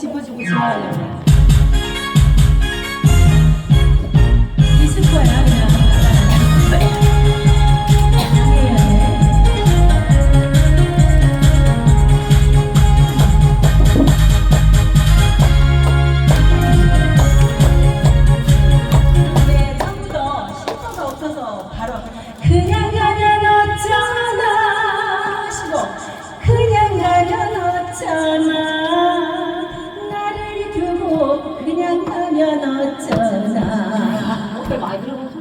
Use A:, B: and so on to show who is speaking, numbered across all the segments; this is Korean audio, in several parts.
A: 짚어주고 지나가려고. 있을 거야 그냥 당해야 돼 네, 처음부터 쉼터가 없어서 바로 그냥 가면 어쩌나. 하시고 그냥 가면 어쩌나 가면 어쩌나.
B: 어, 많이 들어본 소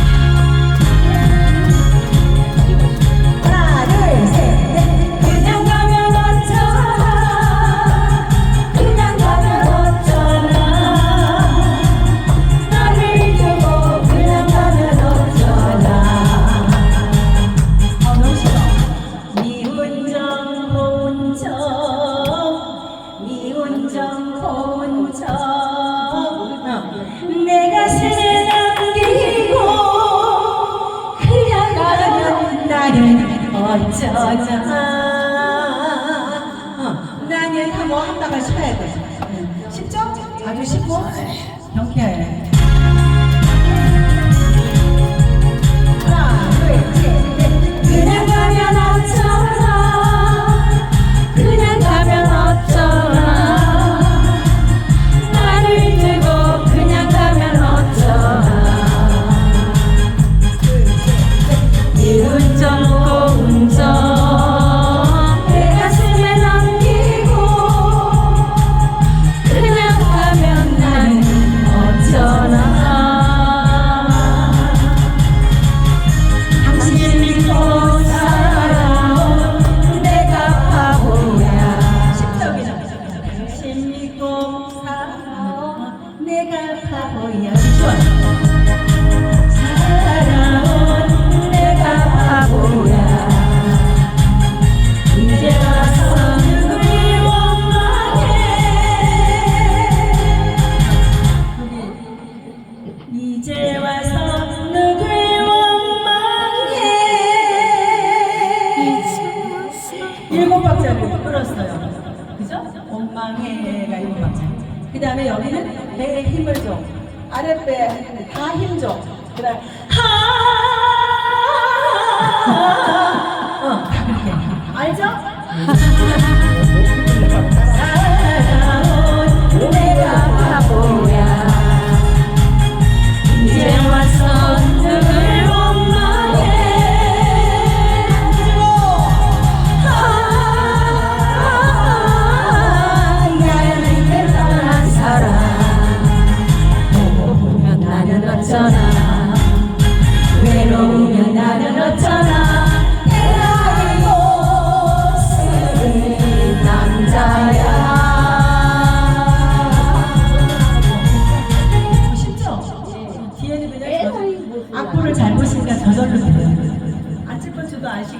A: 어쩌나 어, 나는 한번 한다가 쉬어야 돼. 쉽죠? 아주 쉽고? 경쾌해 원망해가 일곱 박자 그 다음에 여기는 배에 힘을 줘. 아랫배 다 힘 줘. 그 다음에 하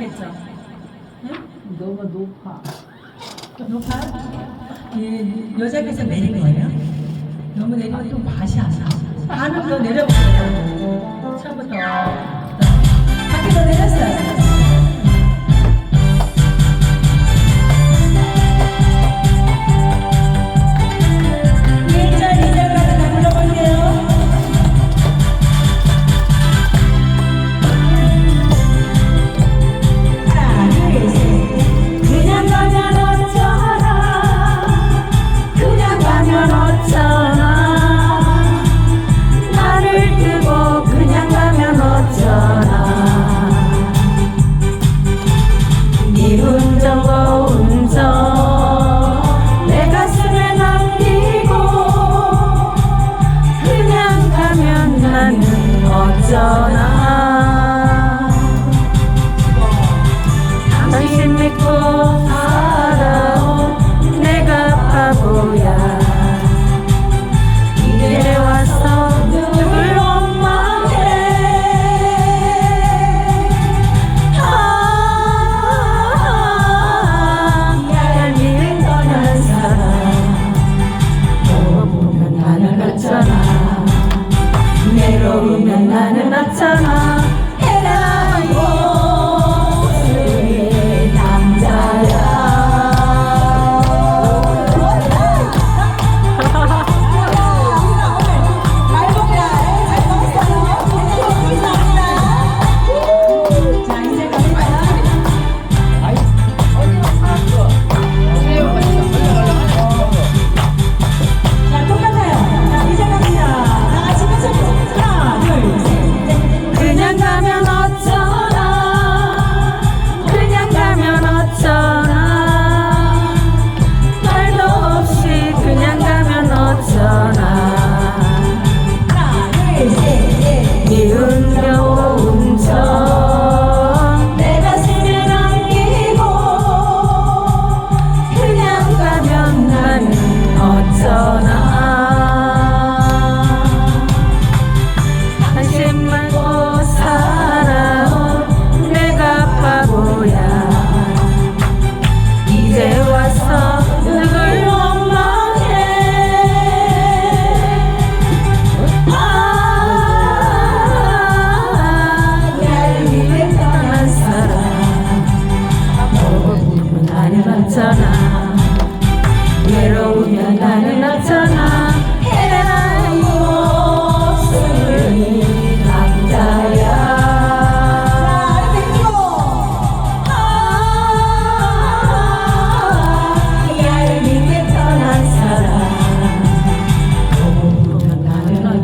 A: 줄도 아시겠죠? 응?
B: 너무 높아.
A: 높아? 예, 여자께서 내린 거예요? 너무 내리면 좀 맛이 안 나. 반은 더 내려보세요. 처음부터. 밖에서 내렸어요. ชา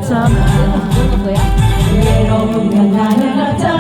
A: 그 없잖아 외로우면 나는 어쩌